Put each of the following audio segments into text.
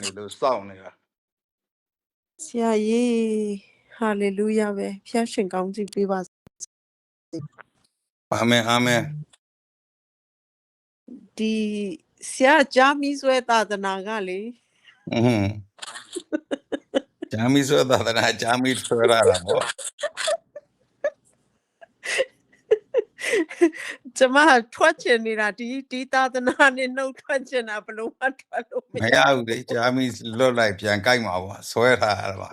နေလို့စောင့်နေတာဆရာကြီးဟာလေလုယာပဲဖျားရှင်ကောင်းကြီးပေးပါစေအာမင်အာမင်ဒီဆရာဂျာမီဆွဲသာသနာကလေอืมဂျာမီဆိုတာသနာဂျာမီဆွဲရတာပေါ့ ကျမထွက်ချင်နေတာဒီဒီသာသနာနဲ့နှုတ်ထွက်ချင်တာဘယ်လို့မှထွက်လို့မမရရဘူးလေဂျာမီလွတ်လိုက်ပြန်ကြိုက်မှာပေါ့ဆွဲထားတာပါ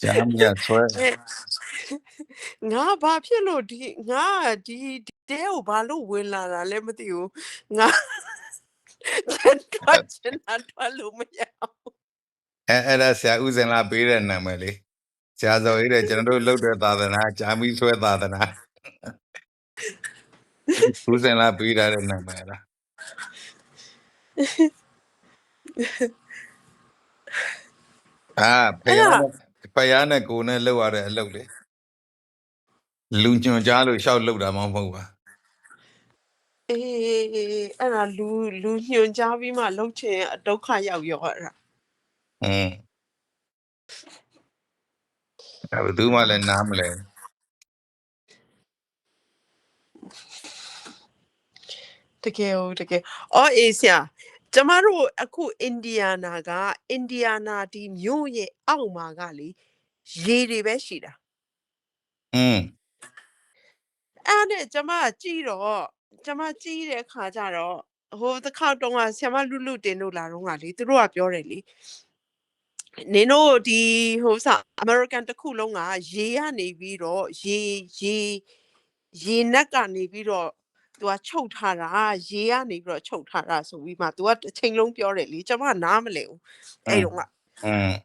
ဂျာမီကဆွဲအဲ့ငါဘာဖြစ်လို့ဒီငါဒီဒီတဲကိုဘာလို့ဝင်လာတာလဲမသိဘူးငါထွက်ချင်တာထွက်လို့မရဘူးအဲအဲ့ဒါဆရာဦးစင်လာပေးတဲ့နာမည်လေး ဆရာစော်ကြီးတဲ့ကျွန်တော်တို့လုပ်တဲ့သာသနာဂျာမီဆွဲသာသနာဦးစင်လာပေးထားတဲ့နာမည်လားအာဖယားနဲ့ဖယားနဲ့ကိုနဲ့လောက်ရတဲ့အလုပ်လေလူညွန်ကြားလို့ရှောက်လောက်တာမှမဟုတ်ပါအေးအဲ့ဒါလူလူညွန်ကြားပြီးမှလှုပ်ချင်အဒုက္ခရောက်ရောအဲ့ဒါอืม အဲဘယ်သူမှလည်းနားမလဲတကယ်ဟုတ်တကယ်အော်အေးဆရာကျမတို့အခုအိန္ဒိယနာကအိန္ဒိယနာဒီမြို့ရဲ့အောက်မှာကလေရေတွေပဲရှိတာอืมအဲ့ဒါနဲ့ကျမကကြည့်တော့ကျမကြည့်တဲ့ခါကျတော့ဟိုတစ်ခါတုန်းကဆ iam မလူလူတင်တို့လာတော့ကလေသူတို့ကပြောတယ်လေ နင်တို့ဒီဟိုစား American တစ်ခုလုံးကရေကနေပြီးတော့ရေရေရေနက်ကနေပြီးတော့သူကချုပ်ထားတာရေကနေပြီးတော့ချုပ်ထားတာဆိုပြီးမှသူကအချိန်လုံးပြောတယ်လေကျွန်မနားမလည်ဘူးအဲ့တော့ကအင်း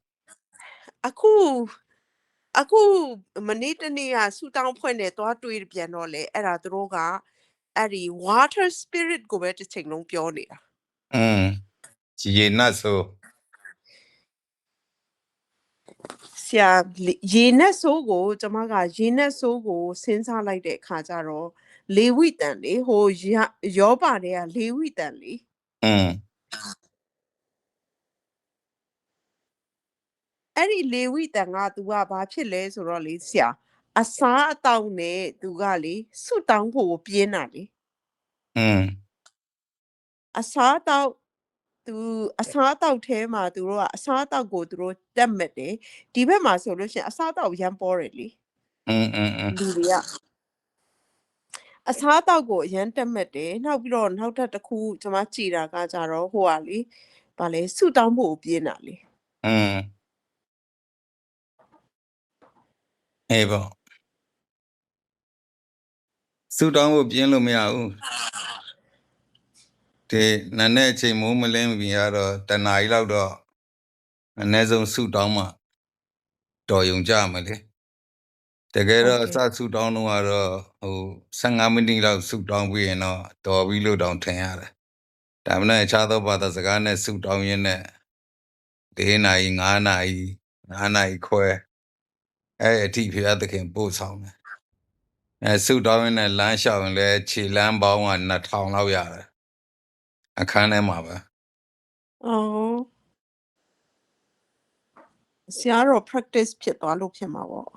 အခုအခုမနေ့တနေ့ကဆူတောင်းဖွင့်နေသွားတွေးပြန်တော့လေအဲ့ဒါသူတို့ကအဲ့ဒီ water spirit ကိုပဲတစ်ချိန်လုံးပြောနေတာอืมရေနတ်ဆို ဆရာလေရေနဲ့ဆိုးကိုကျမကရေနဲ့ဆိုးကိုစဉ်းစားလိုက်တဲ့အခါကျတော့လေဝိတန်လေဟိုရယောပါတဲ့ကလေဝိတန်လေ อืม အဲ့ဒီလေဝိတန်က तू ကဘာဖြစ်လဲဆိုတော့လေဆရာအစားအတောက်နဲ့ तू ကလေဆွတ်တောင်းဖို့ပြင်းတာလေ อืม အစားအတောက် သူအစားအတောက်ထဲမှာသူတို့ကအစားအတောက်ကိုသူတို့တက်မဲ့တယ်ဒီဘက်မှာဆိုလို့ရှိရင်အစားအတောက်ရမ်းပေါ်တယ်လေ อืมอืมอืม လူတွေကအစားအသောက်ကိုအရန်တက်မဲ့တယ်နောက်ပြီးတော့နောက်ထပ်တစ်ခုကျွန်မကြည်တာကကြတော့ဟိုဟာလေဗာလဲဆူတောင်းဖို့ပြင်းတာလေ อืมအေးပေါ့စူတောင်းဖို့ပြင်းလို့မရဘူး ဒီနာနဲ့အချိန်မိုးမလင်းပြီရတော့တနားရီလောက်တော့အနည်းဆုံးစူတောင်းမှတော်ယုံကြမယ်လေတကယ်တော့အစစူတောင်းတော့ကတော့ဟို15မိနစ်လောက်စူတောင်းပြီးရင်တော့တော်ပြီလို့တောင်ထင်ရတယ်ဒါမှမဟုတ်အခြားသောဘာသာစကားနဲ့စူတောင်းရင်းနဲ့၄နာရီ5နာရီ5နာရီခွဲအဲ့အထိဖျားသခင်ပို့ဆောင်တယ်အဲစူတောင်းရင်းနဲ့လမ်းလျှောက်ရင်လည်းခြေလမ်းပေါင်းက2000လောက်ရတယ် အခန်းထဲမှာပဲအော်ဆရာတော့ practice ဖြစ်သွားလို့ဖြစ်မှာပေါ့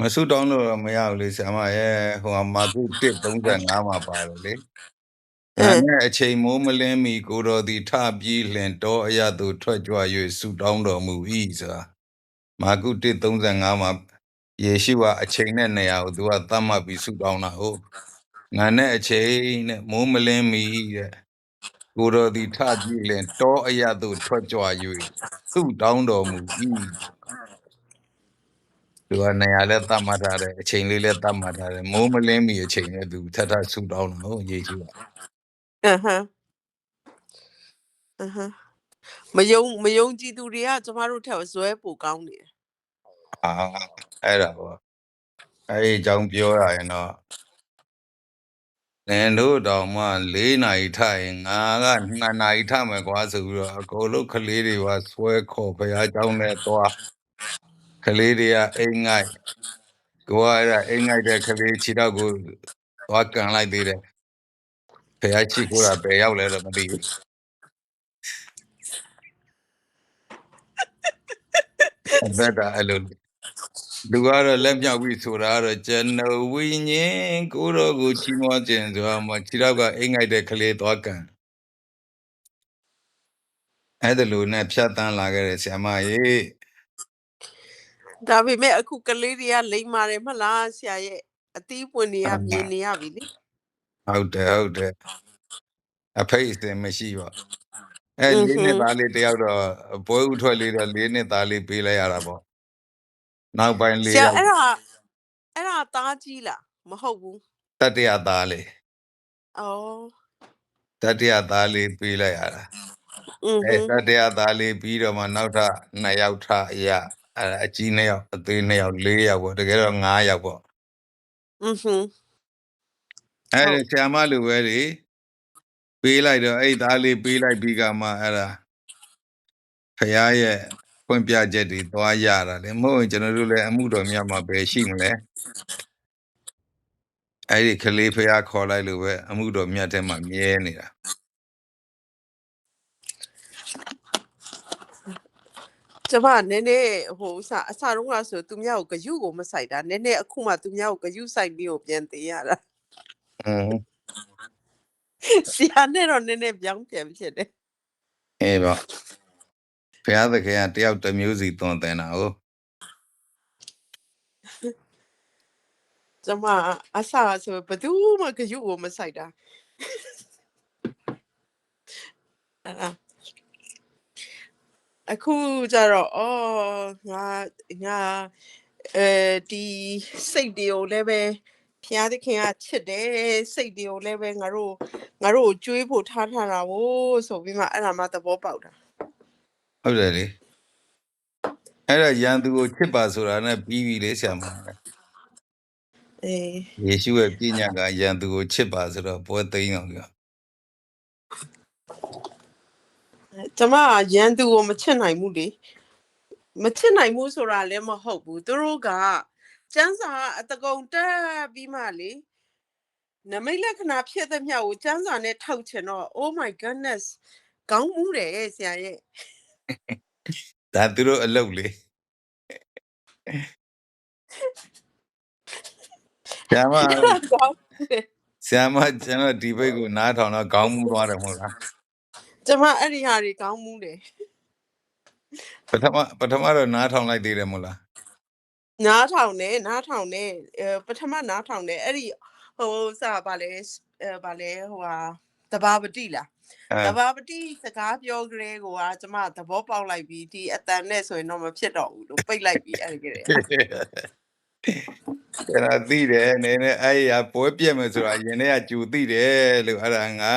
မဆုတောင်းလို့တော့မရဘူးလေဆရာမရဲ့ဟိုကမာကု135မှာပါတယ်လေအဲနဲ့အချိန်မိုးမလင်းမီကိုတော်သည်ထပြီးလင်တောအရသို့ထွက်ကြွ၍ဆုတောင်းတော်မူ၏ဆိုတာမာကု135မှာ ယေရှုကအချိန်နဲ့နေရာကိုသူကသတ်မှတ်ပြီးဆုတောင်းတာဟုတ်ငါနဲ့အချိန်နဲ့မိုးမလင်းမီတဲ့ကိုတော်သည်ထပြီးလင်တောအရသို့ထွက်ကြွ၍ဆုတောင်းတော်မူ၏သူကနေရာလဲသတ်မှတ်ထားတယ်အချိန်လေးလဲသတ်မှတ်ထားတယ်မိုးမလင်းမီအချိန်နဲ့သူထပ်ထပ်ဆုတောင်းတာဟုတ်ယေရှုကအဟမ်းအဟမ်းမယုံမယုံကြည်သူတွေကကျမတို့ထက်ဇွဲပိုကောင်းနေတယ် အာအဲ့ဒါပေါ့အဲ့ဒီအကြောင်းပြောရရင်တော့နင်တို့တောင်မှ၄နာရီထရင်ငါက2နာရီထမယ်ကွာဆိုပြီးတော့အကုန်လုံးကလေးတွေကဆွဲခေါ်ဘုရားကျောင်းနဲ့သွားကလေးတွေကအိမ်ငိုက်ကိုကအဲ့ဒါအိမ်ငိုက်တဲ့ကလေးခြေတော့ကိုသွားကန်လိုက်သေးတယ်ဘုရားခြေကိုကဘယ်ရောက်လဲတော့မသိဘူးအဲ့ဒါအဲ့လို လူကတော့လက်မြောက်ပြီးဆိုတာကတော့ကျွန်တော်ဝိညာဉ်ကိုတော့ကိုချီးမွမ်းခြင်းဆိုတာမှခြေတော့ကအိမ်ငိုက်တဲ့ကလေးသွားကန်အဲ့ဒါလိုနဲ့ဖြတ်တန်းလာခဲ့တဲ့ဆ iam မကြီးဒါပေမဲ့အခုကလေးတွေကလိမ့်မာတယ်မလားဆရာရဲ့အသီးပွင့်တွေကမြင်နေရပြီလေဟုတ်တယ်ဟုတ်တယ်အဖိတ်အစင်မရှိပါအဲအင်းဟွလေးန်းနှစ်သားလေးတယောက်တော့ပွဲဥထွက်လေးတော့လေးနှစ်သားလေးပေးလိုက်ရတာပေါ့ နောက်ပိုင်း ဆ လေး ရာ ယောက် အဲ့ဒါအဲ့ဒါသားကြီးလားမဟုတ်ဘူး တတိယသားလေး ဩ တတိယသားလေးပေးလိုက်ရတာ อือ အဲ ဟွန်း တတိယသားလေးပြီးတော့မှနောက်ထပ်နှစ်ယောက်ထအရအဲအကြီးနှစ်ယောက်အသေးနှစ်ယောက်လေးယောက်ပေါ့တကယ်တော့9ယောက်ပေါ့ อือဟွန်း အဲ ဟုတ် ဆရာမလူပဲလေပေးလိုက်တော့အဲ့သားလေးပေးလိုက်ပြီးကမှအဲ့ဒါဖះရဲ့ ဖွင့်ပြချက်တွေသွားရတာလေမဟုတ်ရင်ကျွန်တော်တို့လည်းအမှုတော်များမှာပဲရှိမလဲအဲ့ဒီကလေးဖះခေါ်လိုက်လို့ပဲအမှုတော်မြတ်ထဲမှာမြဲနေတာကျမနည်းနည်းဟိုဥစားအစားတော့ကဆိုသူများကိုဂယုကိုမဆိုင်တာနည်းနည်းအခုမှသူများကိုဂယုဆိုင်ပြီးကိုပြန်သေးရတာอืมဆရာနဲ့တော့နည်းနည်းပြောင်းပြန်ဖြစ်တယ်အေးပေါ့ ဖះသခင်ကတယောက်တစ်မျိုးစီသွန်သင်တာဟုတ်ကျမအစားဆိုဘယ်သူမှဂယုကိုမဆိုင်တာအဲ့ဒါအခုကျတော့အော်ငါငါအဲဒီစိတ်တွေကိုလည်းပဲဖျားသခင်ကချစ်တယ်စိတ်တွေကိုလည်းပဲငါတို့ငါတို့ကိုကြွေးဖို့ထားထားတာကိုဆိုပြီးမှအဲ့ဒါမှသဘောပေါက်တာ ဟုတ်တယ်လေအဲ့ဒါယန်သူကိုချစ်ပါဆိုတာနဲ့ပြီးပြီလေဆရာမအေးယေရှုရဲ့ပြညတ်ကယန်သူကိုချစ်ပါဆိုတော့ပွဲသိမ်းအောင်ပြောကျမကရန်သူကိုမချစ်နိုင်ဘူးလေမချစ်နိုင်ဘူးဆိုတာလည်းမဟုတ်ဘူးသူတို့ကကျန်းစာအတကုံတက်ပြီးမှလေနမိတ်လက္ခဏာဖြစ်တဲ့မြတ်ကိုကျန်းစာနဲ့ထောက်ချင်တော့ oh my goodness ကောင်းမှုတယ်ဆရာရဲ့ ဒါသူတို့အလုပ်လေဆရာမကောင်းမှုတယ်ဆရာမကျွန်တော်ဒီဘိတ်ကိုနားထောင်တော့ခေါင်းမူသွားတယ်မဟုတ်လားကျမအဲ့ဒီဟာတွေကောင်းမှုတယ်ပထမပထမတော့နားထောင်လိုက်သေးတယ်မဟုတ်လားနားထောင်တယ်နားထောင်တယ်အဲပထမနားထောင်တယ်အဲ့ဒီဟိုစာဗာလဲအဲဗာလဲဟိုဟာ တဘာပတိလားအဲတဘာပတိစကားပြောကြတဲ့ကိုကကျမသဘောပေါက်လိုက်ပြီးဒီအတန်နဲ့ဆိုရင်တော့မဖြစ်တော့ဘူးလို့ပိတ်လိုက်ပြီးအဲ့ဒီကလေးကျွန်တော်သိတယ်နည်းနည်းအဲ့ရပွဲပြက်မယ်ဆိုတာရင်ထဲကကြူသိတယ်လို့အဲ့ဒါငါ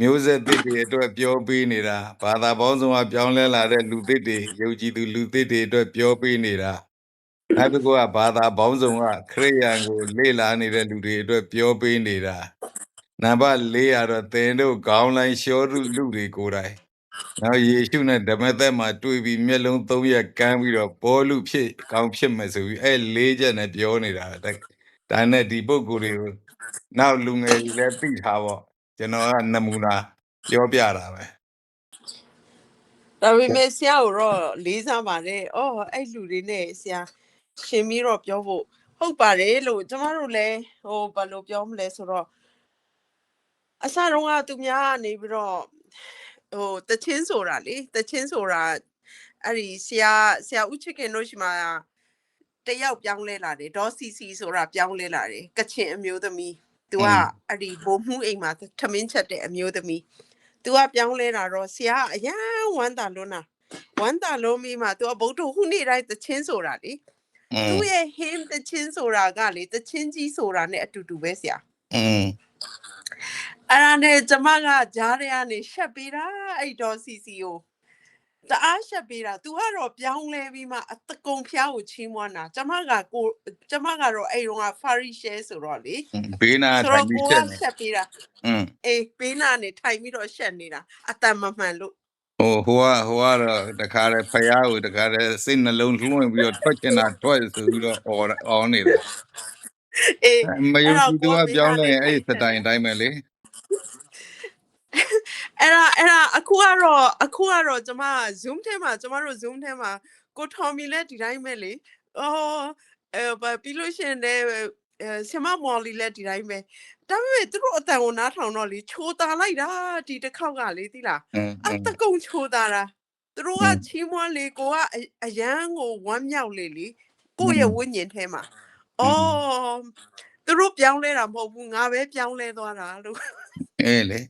မျိုးဆက်သစ်တွေအတွက်ပြောပေးနေတာဘာသာပေါင်းစုံကပြောင်းလဲလာတဲ့လူသစ်တွေယုံကြည်သူလူသစ်တွေအတွက်ပြောပေးနေတာနောက်တစ်ခုကဘာသာပေါင်းစုံကခရိယန်ကိုလေ့လာနေတဲ့လူတွေအတွက်ပြောပေးနေတာ နံပါတ်၄ကတော့သင်တို့ခေါင်းလိုင်းရှောရုလူတွေကိုယ်တိုင်နောက်ယေရှုနဲ့ဓမ္မသက်မှာတွေ့ပြီးမျက်လုံးသုံးရက်ကမ်းပြီးတော့ဘောလူဖြစ်ကောင်းဖြစ်မယ်ဆိုပြီးအဲ့လေးချက်နဲ့ပြောနေတာတဲ့ဒါနဲ့ဒီပုဂ္ဂိုလ်တွေကိုနောက်လူငယ်တွေလည်းသိထားပေါ့ကျွန်တော်ကနမူနာပြောပြတာပဲဒါပေမဲ့ဆရာကိုတော့လေးစားပါတယ်။အော်အဲ့လူတွေနဲ့ဆရာရှင်ပြီးတော့ပြောဖို့ဟုတ်ပါတယ်လို့ကျမတို့လည်းဟိုဘာလို့ပြောမလဲဆိုတော့ အစတုန်းကသူများကနေပြီးတော့ဟိုတချင်းဆိုတာလေတချင်းဆိုတာအဲ့ဒီဆရာဆရာဦးချစ်ခင်တို့ရှိမှာတယောက်ပြောင်းလဲလာတယ်ဒေါ်စီစီဆိုတာပြောင်းလဲလာတယ်ကချင်အမျိုးသမီး तू ကအဲ့ဒီဘုံမှုအိမ်မှာထမင်းချက်တဲ့အမျိုးသမီး तू ကပြောင်းလဲလာတော့ဆရာအရန်ဝမ်းတာလွန်းတာဝမ်းတာလွန်းပြီးမှ तू ကဗုဒ္ဓဟူးနေ့တိုင်းတချင်းဆိုတာလေသူရဲ့ him တချင်းဆိုတာကလေတချင်းကြီးဆိုတာနဲ့အတူတူပဲဆရာอืม အဲ့ဒါနဲ့ကျမကကြားထဲကနေရှက်ပေးတာအဲ့ဒေါ်စီစီကိုတအားရှက်ပေးတာ तू ကတော့ပြောင်းလဲပြီးမှအတကုံဖျားကိုချီးမွမ်းတာကျမကကိုကျမကတော့အဲ့တုန်းကဖာရီရှဲဆိုတော့လေ ဘေးနာ ဆို ထို တော့ င်ပြီး ကို ချ က က်နေ ရှက်ပေးတာ อืม အေးပေးနာနေထိုင်ပြီးတော့ရှက်နေတာအတန်မမှန်လို့ ဩ ဟိုဟိုကဟိုကတော့တခါတည်းဖယားကိုတခါတည်းစိတ်နှလုံးလွှင့်ပြီးတော့ထွက်ချင်တာထွက်ဆိုပြီးတော့အော်အော်နေတာ အေး မယုံကြည်သူက အဲ့တော့ကိုက ပြောင်းလဲရင် ပေး အဲ့ တာ ဒီစတိုင်အတိုင်းပဲလေ အဲ့ဒါအဲ့ဒါအခုကတော့အခုကတော့ကျမ Zoom ထဲမှာကျမတို့ Zoom ထဲမှာကိုထော်မီလည်းဒီတိုင်းပဲလေအော်အဲဘာပြီးလို့ရှရင်လည်းအဲဆင်မမော်လီလည်းဒီတိုင်းပဲဒါပေမဲ့သူတို့အတန်ကိုနားထောင်တော့လေချိုးတာလိုက်တာဒီတစ်ခေါက်ကလေသိလားอืมအတကုံချိုးတာတာသူတို့ကဟွန်းချီးမွမ်းလေကိုကအအရန်ကိုဝမ်းမြောက်လေလေကိုယ့်ရဲ့ဝိညာဉ်ထဲမှာအော်သူတို့ပြောင်းလဲတာမဟုတ်ဘူးငါပဲပြောင်းလဲသွားတာလို့အေးလေ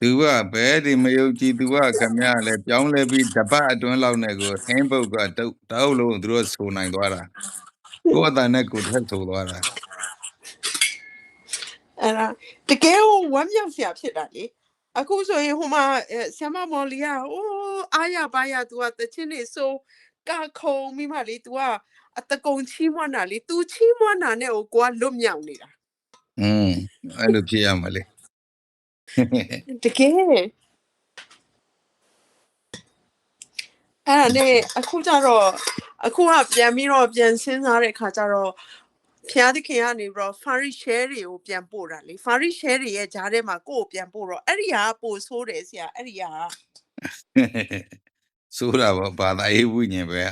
သူကဘယ်ဒီမယုံကြည်သူကခမရလဲပြောင်းလဲပြီးတပတ်အတွင်းလောက်နဲ့ကိုဟင်းပုတ်ကတုတ်တောက်လုံးသူတို့ဆိုနိုင်သွားတာကိုယ့်အတန်နဲ့ကိုယ်ထက်ဆိုသွားတာ အဲ့ဒါတကယ်ကိုဝမ်းမြောက်စရာဖြစ်တာလေအခုဆိုရင်ဟိုမှာအဲဆ iam မော်လီယာအိုးအားရပါရ तू ကတချင်းနေဆိုကခုံမိမလေ तू ကအတကုံချီးမွမ်းတာလေ तू ချီးမွမ်းတာနဲ့ကိုကိုကလွတ်မြောက်နေတာ อืมအဲ့လိုဖြစ်ရမှာလေ တကယ်အဲ့ဒါနဲ့အခုကျတော့အခုကပြန်ပြီးတော့ပြန်စဉ်းစားတဲ့ခါကျတော့ဖျားသခင်ကနေပြီးတော့ Fari share တွေကိုပြန်ပို့တာလေ Fari share တွေရဲ့ဂျားထဲမှာကိုယ့်ကိုပြန်ပို့တော့အဲ့ဒီဟာကပို့ဆိုးတယ်ဆရာအဲ့ဒီဟာကဆိုတာပေါ့ဘာသာရေးဝိညာဉ်ပဲ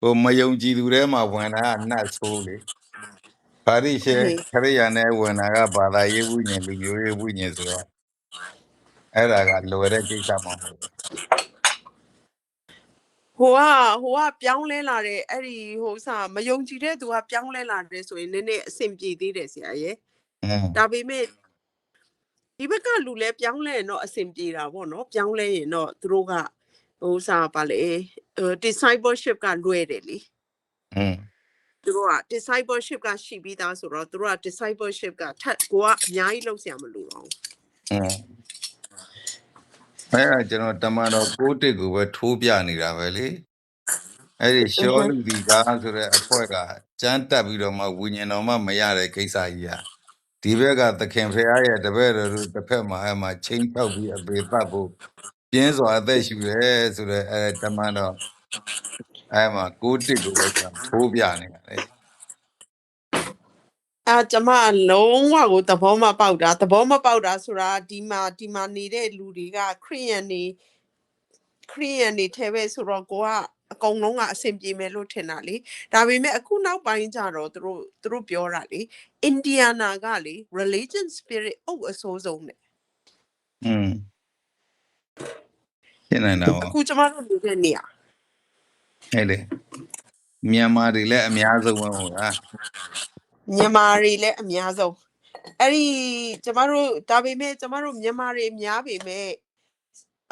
ဟိုမယုံကြည်သူထဲမှာဝင်တာကနတ်ဆိုးလေ ပါရိရှေခရိယာနဲ့ဝင်တာကဘာသာရေးဝိညာဉ်လူမျိုးရေးဝိညာဉ်ဆိုတော့အဲ့ဒါကလွယ်တဲ့ကိစ္စမဟုတ်ဘူးဟိုကဟိုကပြောင်းလဲလာတယ်အဲ့ဒီဟိုစာမယုံကြည်တဲ့သူကပြောင်းလဲလာတယ်ဆိုရင်နည်းနည်းအဆင်ပြေသေးတယ်ဆရာရေဒါပေမဲ့ဒီဘက်ကလူလဲပြောင်းလဲရင်တော့အဆင်ပြေတာပေါ့နော်ပြောင်းလဲရင်တော့သူတို့ကဟိုစာပါလေ discipleship ကလွယ်တယ်လीอืม သူတို့က discipleship ကရှိပြီးသားဆိုတော့သူတို့က discipleship ကထပ်ကိုကအများကြီးလုပ်ဆရာမလိုတော့ဘူးအင်းအဲ့ဒါကျွန်တော်တမန်တော်ကိုတစ်ကိုပဲထိုးပြနေတာပဲလေအဲ့ဒီရှောလူဒီကားဆိုတဲ့အဖွဲ့ကကြမ်းတက်ပြီးတော့မှဝိညာဉ်တော်မှမရတဲ့ကိစ္စကြီးอ่ะဒီဘက်ကသခင်ဖရာရဲ့တပည့်တော်တို့တစ်ဖက်မှာအဲ့မှာချိန်ပေါက်ပြီးအပေပတ်ဖို့ပြင်းစွာအသက်ရှူရဲဆိုတော့အဲတမန်တော် အဲ့မှာကိုးတစ်ကိုပဲကျွန်တော်ထိုးပြနေတာလေအဲကျမလုံးဝကိုသဘောမပေါက်တာသဘောမပေါက်တာဆိုတာဒီမှာဒီမှာနေတဲ့လူတွေကခရိယန်နေခရိယန်နေထဲပဲဆိုတော့ကိုကအကုန်လုံးကအဆင်ပြေမယ်လို့ထင်တာလေဒါပေမဲ့အခုနောက်ပိုင်းကျတော့သူတို့သူတို့ပြောတာလေအင်ဒီယာနာကလေ religion spirit အုပ်အဆိုးဆုံးတယ်อืมရှင်းနေတာပေါ့အခုကျမတို့နေတဲ့နေရာ ဟဲ့လေမြန်မာတွေလည်းအများဆုံးပဲဟုတ်လားမြန်မာတွေလည်းအများဆုံးအဲ့ဒီကျမတို့ဒါပေမဲ့ကျမတို့မြန်မာတွေများပေမဲ့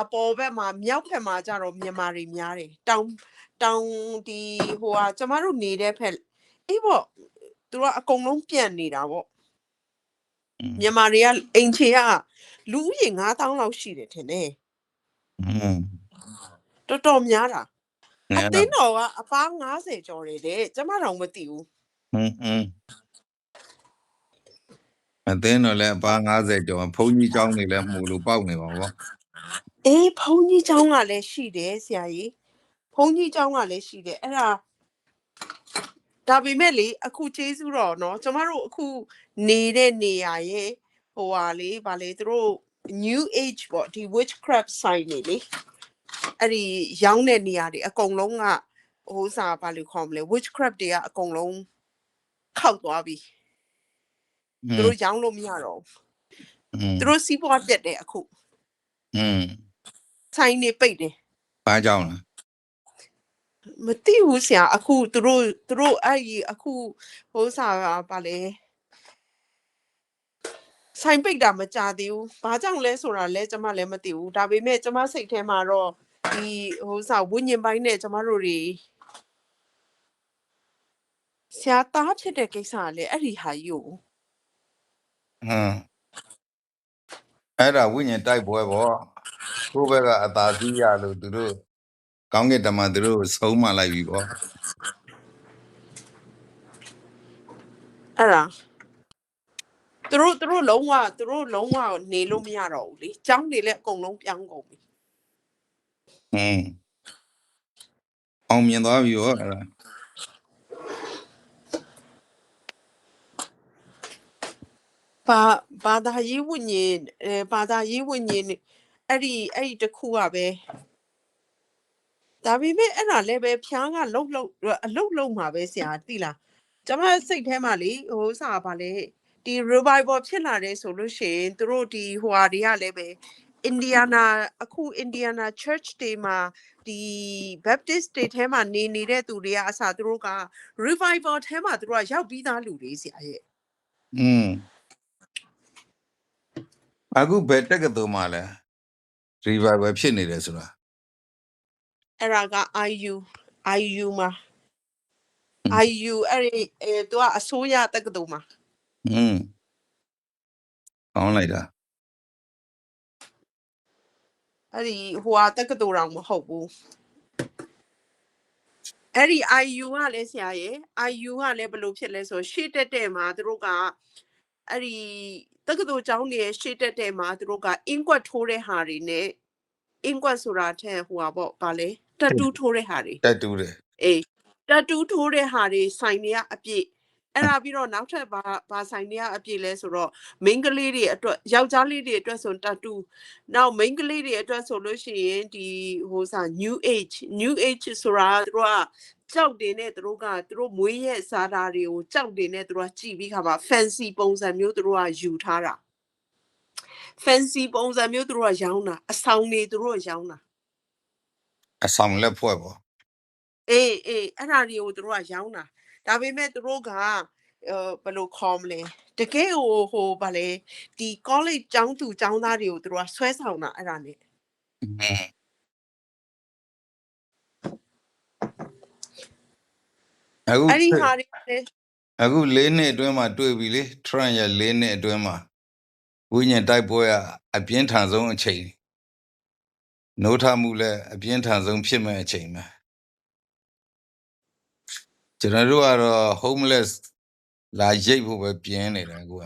အပေါ်ဘက်မှာမြောက်ဘက်မှာကြတော့မြန်မာတွေများတယ်တောင်တောင်ဒီဟိုဟာကျမတို့နေတဲ့ဖက်အေးပေါ့သူတို့ကအကုန်လုံးပြန်နေတာပေါ့မြန်မာတွေကအိမ်ခြေကလူဦးရေ9000လောက်ရှိတယ်ထင်တယ်อืมတော်တော်များတာ အ ါ သ တော့ င်းတော်ကအပား90ကျော်တယ်တဲ့ကျမတော့မသိဘူး อืมอืมအသင်းတော်လည်းအပါ90ကျော်ဘုန်းကြီးကျောင်းတွေလည်းမှုလို့ပေါက်နေပါဗော အေးဘုန်းကြီးเจ้าကလည်းရှိတယ်ဆရာကြီးဘုန်းကြီးเจ้าကလည်းရှိတယ်အဲ့ဒါဒါပေမဲ့လေအခုကျေးဇူးတော်เนาะကျမတို့အခုနေတဲ့နေရာရဲ့ဟိုဟာလေဗာလေသူတို့ new age ပေါ့ဒီ witchcraft sign နေလေ အဲ့ဒီရောင်းတဲ့နေရာတွေအကုန်လုံးကဟိုစာဘာလို့ခေါ်မလဲ witchcraft တွေကအကုန်လုံးခောက်သွားပြီသူတို့ရောင်းလို့မရတော့ဘူးသူတို့စီးပွားပြတ်တယ်အခုอืมဆိုင်နေပိတ်တယ်ဘာကြောင့်လဲမသိဘူးဆရာအခုသူတို့သူတို့အဲ့ဒီအခုဟိုစာဘာလဲဆိုင်ပိတ်တာမကြသေးဘူး။ဘာကြောင့်လဲဆိုတာလဲကျမလည်းမသိဘူး။ဒါပေမဲ့ကျမစိတ်ထဲမှာတော့ ဒီဟိုစာဝိညာဉ်ပိုင်းနဲ့ကျမတို့တွေဆရာသားဖြစ်တဲ့ကိစ္စကလေအဲ့ဒီဟာကြီးကိုဟမ်အဲ့ဒါဝိညာဉ်တိုက်ပွဲဗောကိုယ့်ဘက်ကအသာစီးရလို့သူတို့ကောင်းကင်တမန်သူတို့ကိုဆုံးမလိုက်ပြီဗောအဲ့ဒါသူတို့သူတို့လုံးဝသူတို့လုံးဝနေလို့မရတော့ဘူးလေចောင်းတွေလည်းအကုန်လုံးပြောင်းကုန်ပြီ อืมအောင်မြင်သွားပြီရောအဲ့ဒါဘာဘာသာရေးဝိညာဉ်အဲဘာသာရေးဝိညာဉ်နဲ့အဲ့ဒီအဲ့ဒီတစ်ခုကပဲဒါပေမဲ့အဲ့ဒါလည်းပဲဖျားကလှုပ်လှုပ်အလုတ်လှုပ်မှာပဲဆရာသိလားကျမစိတ်ထဲမှာလေဟိုစာပါလေဒီ revival ဖြစ်လာတယ်ဆိုလို့ရှိရင်သူတို့ဒီဟိုဟာတွေကလည်းပဲ Indiana အခု Indiana Church တွေမှာဒီ Baptist တွေထဲမှာနေနေတဲ့သူတွေကအစားသူတို့က revival ထဲမှာသူတို့ကရောက်ပြီးသားလူတွေဆရာရဲ့ อืมအခုဘယ်တက်ကတော်မှာလဲ revival ဖြစ်နေတယ်ဆိုတာ အဲ့ဒါက IU IU မှာ อืม IU အဲ့ဒီအဲသူကအစိုးရတက္ကသိုလ်မှာ อืมကောင်းလိုက်တာ အဲ့ဒီဟိုဟာတက္ကသိုလ်တော်မဟုတ်ဘူးအဲ့ဒီ IU ကလည်းဆရာရဲ့ IU ကလည်းဘယ်လိုဖြစ်လဲဆိုရှေ့တက်တဲ့မှာသူတို့ကအဲ့ဒီတက္ကသိုလ်ကျောင်းတွေရဲ့ရှေ့တက်တဲ့မှာသူတို့ကအင်ကွက်ထိုးတဲ့ဟာတွေနဲ့အင်ကွက်ဆိုတာထက်ဟိုဟာပေါ့ဗာလဲတက်တူးထိုးတဲ့ဟာတွေတက်တူးတယ်အေးတက်တူးထိုးတဲ့ဟာတွေဆိုင်တွေကအပြည့် အဲ့ဒါပြီးတော့နောက်ထပ်ဘာဘာဆိုင်တွေကအပြည့်လဲဆိုတော့မိန်းကလေးတွေအတွက်ယောက်ျားလေးတွေအတွက်ဆိုတက်တူးနောက်မိန်းကလေးတွေအတွက်ဆိုလို့ရှိရင်ဒီဟိုစာ new age new age ဆိုတာသူတို့ကကြောက်တင်နဲ့သူတို့ကသူတို့မွေးရဲ့စားတာတွေကိုကြောက်တင်နဲ့သူတို့ကကြည့်ပြီးခါမှာ fancy ပုံစံမျိုးသူတို့ကယူထားတာ fancy ပုံစံမျိုးသူတို့ကရောင်းတာအဆောင်တွေသူတို့ကရောင်းတာအဆောင်လက်ဖွဲ့ပေါ့အေးအေးအဲ့ဒါတွေကိုသူတို့ကရောင်းတာ ဒါပေမဲ့သူတို့ကအဲဘယ်လိုခေါ်မလဲတကယ်ဟိုဟိုဗာလေဒီ college ကျောင်းသူကျောင်းသားတွေကိုသူတို့ကဆွဲဆောင်တာအဲ့ဒါနဲ့อืมအခုအဲ့ဒီဟာတွေလည်းအခု၄နှစ်အတွင်းမှာတွေ့ပြီလေ Trump ရဲ့၄နှစ်အတွင်းမှာဝိညာဉ်တိုက်ပွဲကအပြင်းထန်ဆုံးအချိန်နိုးထမှုလည်းအပြင်းထန်ဆုံးဖြစ်မဲ့အချိန်ပဲ ကျွန်တော်တို့ကတော့ homeless လာရိတ်ဖို့ပဲပြင်းနေတယ်အခုက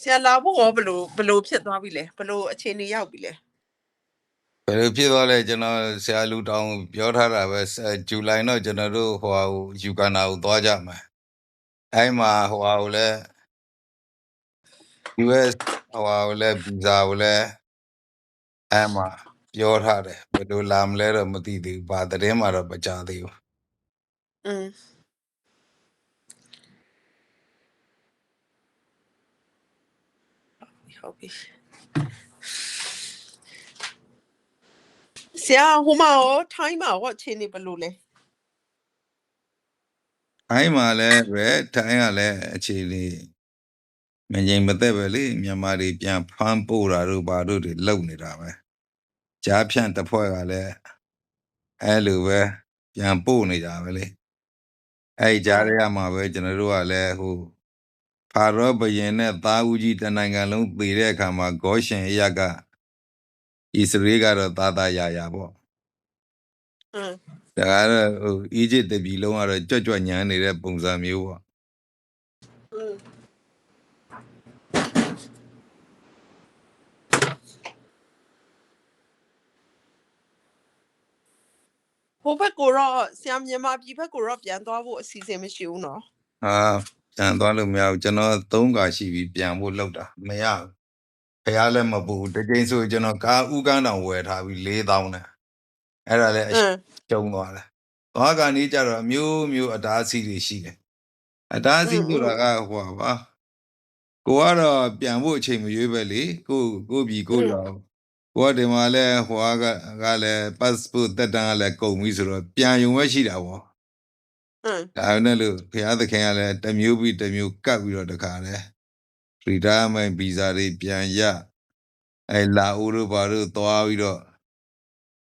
ဆရာလာဖို့ရောဘယ်လိုဘယ်လိုဖြစ်သွားပြီလဲဘယ်လိုအခြေအနေရောက်ပြီလဲဘယ်လိုဖြစ်သွားလဲကျွန်တော်ဆရာလူတောင်းပြောထားတာပဲဇူလိုင်တော့ကျွန်တော်တို့ဟိုဟာကိုယူကန်နာကိုသွားကြမယ်အဲ့မှာဟိုဟာကိုလည်း US ဟိုဟာကိုလည်းဗီဇာကိုလည်းအဲ့မှာ ပြောထားတယ်ဘယ်လိုလာမလဲတော့မသိသေးဘူးဘာသတင်းမှတော့မကြားသေးဘူးอืมဟုတ်ပြီဆရာဟိုမှာရောထိုင်းမှာရောအခြေအနေဘယ်လိုလဲအဲ့မှာလည်းပဲထိုင်းကလည်းအခြေအနေမငြိမ်မသက်ပဲလေမြန်မာတွေပြန်ဖမ်းပို့တာတို့ဘာတို့တွေလုပ်နေတာပဲ ကြားဖြန့်တစ်ဖွဲ့ကလည်းအဲ့လိုပဲပြန်ပို့နေတာပဲလေအဲ့ဒီကြားရမှာပဲကျွန်တော်တို့ကလည်းဟိုဖာရောဘယင်နဲ့သားဦးကြီးတနိုင်ငံလုံးသေတဲ့အခါမှာဂေါရှင်အရက်ကဣသရေလကတော့သာသာယာယာပေါ့อืมဒါကတော့ဟိုအီဂျစ်တပြည်လုံးကတော့ကြွတ်ကြွညမ်းနေတဲ့ပုံစံမျိုးပေါ့ိုဘက်ကိုတော့ဆရာမြန်မာပြည်ဘက်ကိုတော့ပြန်သွားဖို့အစီအစဉ်မရှိဘူးနော်အာပြန်သွားလို့မရဘူးကျွန်တော်သုံးကာရှိပြီးပြန်ဖို့လောက်တာမရဘူးဖះလည်းမပူတကြိမ်ဆိုကျွန်တော်ကားဥကန်းတောင်ဝယ်ထားပြီး4000နဲ့အဲ့ဒါလည်းကျုံသွားတယ်သွားကနေကြတော့မျိုးမျိုးအတားအဆီးတွေရှိတယ်အတားအဆီးဆိုတာကဟိုပါကိုကတော့ပြန်ဖို့အချိန်မရွေးပဲလေကိုကိုပြီကိုတော့ ဟိုကဒီမှာလဲဟိုကကလည်း passport တက်တန်းကလည်းကုန်ပြီဆိုတော့ပြန်ယုံပဲရှိတာပေါ့ဟမ်ဒါနဲ့လို့ဘုရားသခင်ကလည်းတမျိုးပြီးတမျိုးကတ်ပြီးတော့တခါလဲ retirement visa တွေပြန်ရအဲလာဦးတို့ဘာတို့သွားပြီးတော့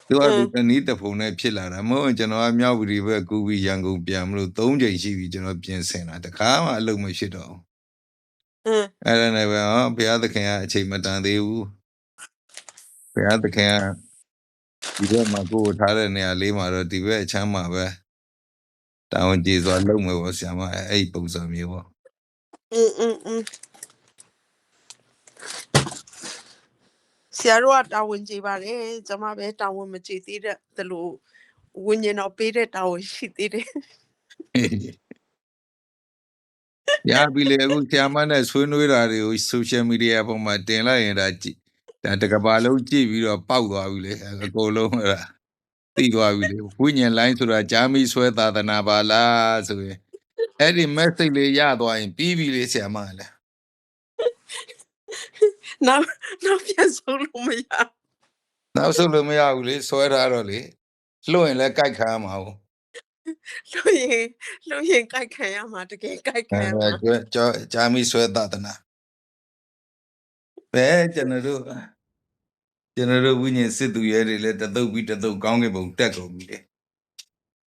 သူကဒီတနည်းတစ်ပုံနဲ့ဖြစ်လာတာမဟုတ်ရင်ကျွန်တော်ကမြောက်ပြည်ဘက်ကူပြီးရန်ကုန်ပြန်မလို့၃ချိန်ရှိပြီကျွန်တော်ပြင်ဆင်တာတခါမှအလုပ်မရှိတော့ဘူးအဲဒါနဲ့ပဲဟောဘုရားသခင်ကအချိန်မတန်သေးဘူး ဘုရားသခင်ကဒီဘက်မှာကိုယ်ကိုထားတဲ့နေရာလေးမှာတော့ဒီဘက်အချမ်းမှာပဲတာဝန်ကျေစွာလုပ်မယ်ပေါ့ဆရာမအဲ့အဲ့ဒီပုံစံမျိုးပေါ့ อืมอืมอืม ဆရာတို့ကတာဝန်ကြည်ပါတယ်ကျမပဲတာဝန်မကြည်သေးတဲ့သလိုဝိညာဉ်တော်ပေးတဲ့တာဝန်ရှိသေးတယ် ရပြီလေအခုဆရာမနဲ့ဆွေးနွေးတာတွေကို social media ပေါ်မှာတင်လိုက်ရင်ဒါကြည့် ဒါတကဘာလုံးကြည့်ပြီးတော့ပောက်သွားပြီလေအကုန်လုံးအဲ့ဒါသိသွားပြီလေဝိညာဉ်လိုင်းဆိုတာဂျာမီဆွဲသာသနာပါလားဆိုရင်အဲ့ဒီ message လေးရသွားရင်ပြီးပြီလေဆရာမလည်းနောက်နောက်ပြန်ဆုံးလို့မရနောက်ဆုံးလို့မရဘူးလေဆွဲထားတော့လေလွှတ်ရင်လည်းကြိုက်ခံရမှာဟုတ်လို့ရင်လို့ရင်ကြိုက်ခံရမှာတကယ်ကြိုက်ခံရမှာအဲကျော်ဂျာမီဆွဲသာသနာပဲကျွန်တော်တို့ ကျွန်တော်တို့ဝိညာဉ်စစ်သူရဲတွေလည်းတသုတ်ပြီးတသုတ်ကောင်းကင်ဘုံတက်ကုန်ပြီလေ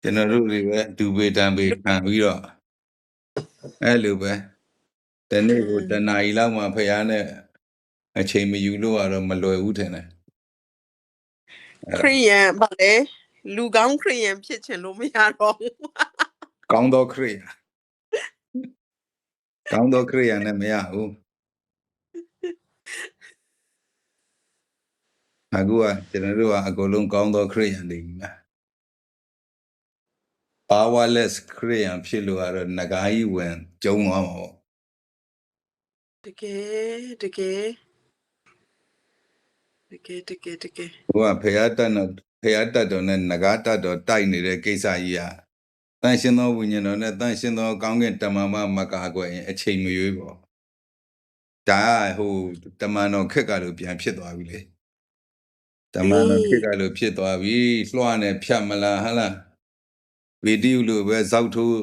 ကျွန်တော်တို့တွေပဲဒူပေတံပေခံပြီးတော့အဲ့လိုပဲတနေ့ကိုတနားရီလောက်မှဖះနဲ့အချိန်မယူလို့ကတော့မလွယ်ဘူးထင်တယ်ခရိယန်ဗာလေလူကောင်းခရိယန်ဖြစ်ချင်လို့မရတော့ဘူးကောင်းသောခရိယာကောင်းသောခရိယာနဲ့မရဘူး အခုကကျွန်တော်တို့ကအကုန်လုံးကောင်းသောခရိယာနေပြီလား powerless ခရိယာဖြစ်လို့ကတော့ငကားကြီးဝင်ကျုံသွားမှာပေါ့တကယ်တကယ်တကယ်တကယ်တကယ်ဟိုကဖះတက်တော့ဖះတက်တော့နဲ့ငကားတက်တော့တိုက်နေတဲ့ကိစ္စကြီးอ่ะတန်ရှင်သောဝိညာဉ်တော်နဲ့တန်ရှင်သောကောင်းကင်တမန်မမကာကွယ်ရင်အချိန်မရွေးပေါ့ဒါကဟိုတမန်တော်ခက်ကလို့ပြန်ဖြစ်သွားပြီလေ တမန်တော်ခက်ကလို့ဖြစ်သွားပြီလွှားနဲ့ဖြတ်မလားဟဟလားဗီဒီယိုလိုပဲဇောက်ထိုး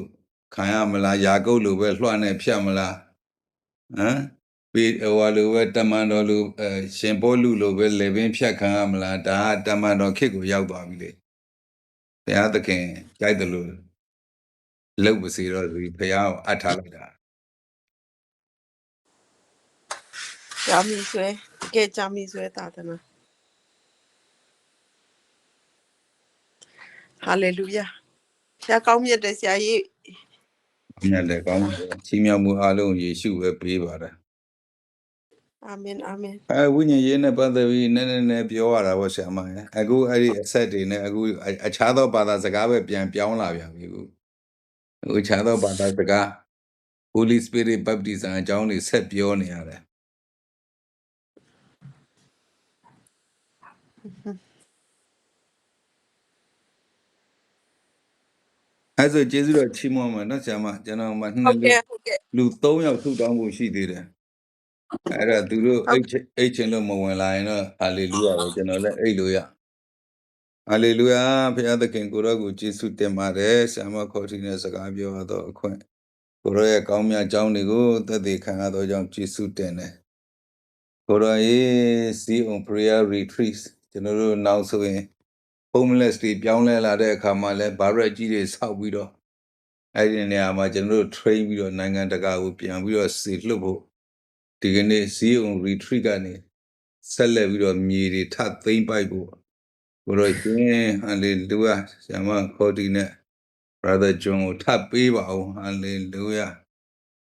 ခံရမလားယာကုတ်လိုပဲလွှားနဲ့ဖြတ်မလားဟမ်ဗီဟိုဟာလိုပဲတမန်တော်လိုအဲရှင်ဘောလူလိုပဲလေပင်ဖြတ်ခံရမလားဒါကတမန်တော်ခက်ကိုရောက်သွားပြီလေဘုရားသခင်ကြိုက်တယ်လို့လှုပ်ပါစေတော့ဒီဘုရားကိုအပ်ထားလိုက်တာဂျာမီဆွဲတကယ်ဂျာမီဆွဲသာသနာ ဟာလေလုယာဆရာကောင်းမြတ်တဲ့ဆရာကြီးမြတ်လည်းကောင်းတယ်ချီးမြှောက်မှုအားလုံးယေရှုပဲပေးပါတယ်အာမင်အာမင်အဲဝိညာဉ်ရေးနဲ့ပတ်သက်ပြီးနည်းနည်းနည်းပြောရတာပေါ့ဆရာမရဲ့အခုအဲ့ဒီအဆက်တွေနဲ့အခုအအခြားသောဘာသာစကားပဲပြန်ပြောင်းလာပြန်ပြီအခုအခုအခြားသောဘာသာစကား Holy Spirit Baptism အကြောင်းတွေဆက်ပြောနေရတယ် အဲ့ဆိုကျေးဇူးတော်ချီးမွမ်းပါနော်ဆရာမကျွန်တော်မှဟုနှစ်တ်လူကဲ့ဟုတ်ကဲ့လူ3ယောက်ထုတောင်းဖို့ရှိသေးတယ်အဲ့ဒါသူတို့ဟုတ်အိတ်ချအိတ်ချင်လို့မဝင်လာရင်တော့ဟာလေလုယာပဲကျွန်တော်လည်းအိတ်လို့ရဟာလေလုယာဘုရားသခင်ကိုရောကိုကျေးဇူးတင်ပါတယ်ဆရာမခေါ်ထီနဲ့စကားပြောရတော့အခွင့်ကိုရောရဲ့ကောင်းမြတ်ကြောင်းတွေကိုသက်သေခံရတော့ကြောင့်ကျေးဇူးတင်တယ်ကိုရောရဲ့ see on prayer retreat ကျွန်တော်တို့နောက်ဆိုရင် homeless တွေပြောင်းလဲလာတဲ့အခါမှာလဲဘာရက်ကြီးတွေဆောက်ပြီးတော့အဲ့ဒီနေရာမှာကျွန်တော်တို့ train ပြီးတော့နိုင်ငံတကာကိုပြန်ပြီးတော့စေလွှတ်ဖို့ဒီကနေ့ see on retreat ကနေဆက်လက်ပြီးတော့မြေတွေထပ်သိမ့်ပိုက်ဖို့ကိုရောရှင် hallelujah ဆရာမခေါ်ဒီနဲ့ brother John ကိုထပ်ပေးပါအောင် hallelujah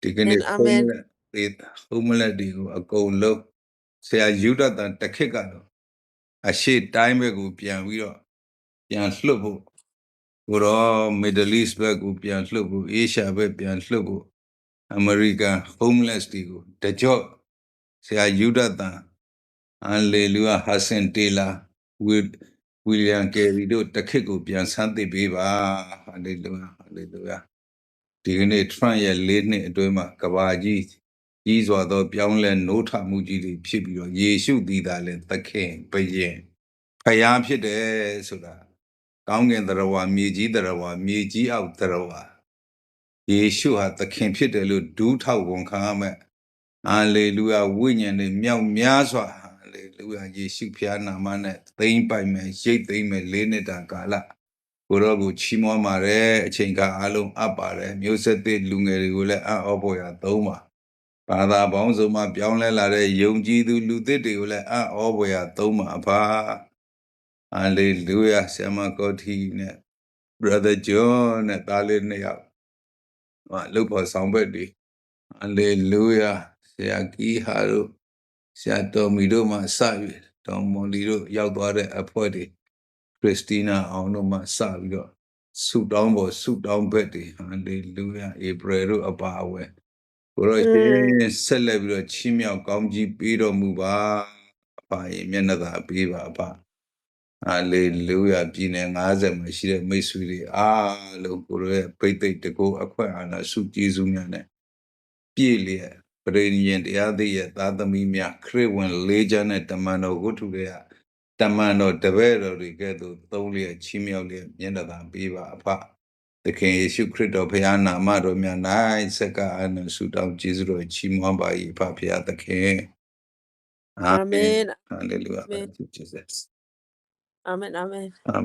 ဒီကနေ့အာမင် homeless တွေ homeless တွေကိုအကုန်လုံးဆရာယူဒတန်တစ်ခစ်ကတော့အရှိတိုင်းဘက်ကိုပြန်ပြီးတော့ ပြန်လှုပ်ဖို့ကိုရော Middle East ဘက်ကိုပြန်လှုပ်ဖို့ Asia ဘက်ပြန်လှုပ်ဖို့ American homeless တွေကိုတကြော့ဆရာယူဒတန် Hallelujah ဟာဆင်တေလာဝီဝီလျံကယ်ရီတို့တစ်ခစ်ကိုပြန်ဆန်းသိပေးပါ Hallelujah Hallelujah ဒီကနေ့ Trump ရဲ့လေးနှစ်အတွင်းမှာကဘာကြီးကြီးစွာသော ပြောင်းလဲနိုးထမှုကြီးတွေဖြစ်ပြီးတော့ယေရှုသည်သာလည်းသခင်ဘယင်ဖယားဖြစ်တယ်ဆိုတာ ကောင်းကင်တရားဝါမြေကြီးတရားဝါမြေကြီးအောက်တရားဝါယေရှုဟာသခင်ဖြစ်တယ်လို့ဒူးထောက်ဝန်ခံရမယ်ဟာလေလုယာဝိညာဉ်တွေမြောက်များစွာဟာလေလုယာယေရှုဖျားနာမနဲ့သိမ့်ပိုက်မယ်ရိတ်သိမ့်မယ်လေးနှစ်တာကာလကိုရောကိုချီးမွမ်းပါတယ်အချိန်ကအလုံးအပ်ပါတယ်မျိုးဆက်သစ်လူငယ်တွေကိုလည်းအံ့ဩဖို့ရသုံးပါဘာသာပေါင်းစုံမှပြောင်းလဲလာတဲ့ယုံကြည်သူလူသစ်တွေကိုလည်းအံ့ဩဖို့ရသုံးပါအဖာ ဟာလေလုယာဆရာမကောတီနဲ့ brother john နဲ့တားလေးနှစ်ယောက်ဟာလုတ်ဖို့ဆောင်ဘက်တွေဟာလေလုယာဆရာကီဟာတို့ဆရာတော်မီတို့မှစ၍ဒေါင်မော်လီတို့ရောက်သွားတဲ့အဖွဲ့တွေခရစ်စတီနာအောင်တို့မှစပြီးတော့ဆုတောင်းပေါ်ဆုတောင်းဘက်တွေဟာလေလုယာဧပြီတို့အပါအဝင်ကိုရောရှင်ဆက်လက်ပြီးတော့ချီးမြှောက်ကောင်းကြီးပေးတော်မူပါအပါရဲ့မျက်နှာသာပေးပါအပါ ဟာလေလုယာပြည်နယ်90မှာရှိတဲ့မိတ်ဆွေတွေအားလုံးကိုရောရဲ့ပိတ်သိက်တကောအခွင့်အာဏာဆုကျေးဇူးများနဲ့ပြည့်လျက်ပရိနိယံတရားသေးရဲ့သာသမီများခရစ်ဝင်လေးချမ်းတဲ့တမန်တော်ဝတ္ထုတွေကတမန်တော်တပည့်တော်တွေကဲ့သို့သုံးလျက်ချီးမြှောက်လျက်မျက်နှာသာပေးပါအဖသခင်ယေရှုခရစ်တော်ဖခင်နာမတော်မြတ်၌စက္ကအနုဆုတောင်းကျေးဇူးတော်ချီးမွမ်းပါ၏အဖဖခင်သခင်အာမင်ဟာလေလုယာအာမင် Thank you Jesus အာမင်အာမင်အာ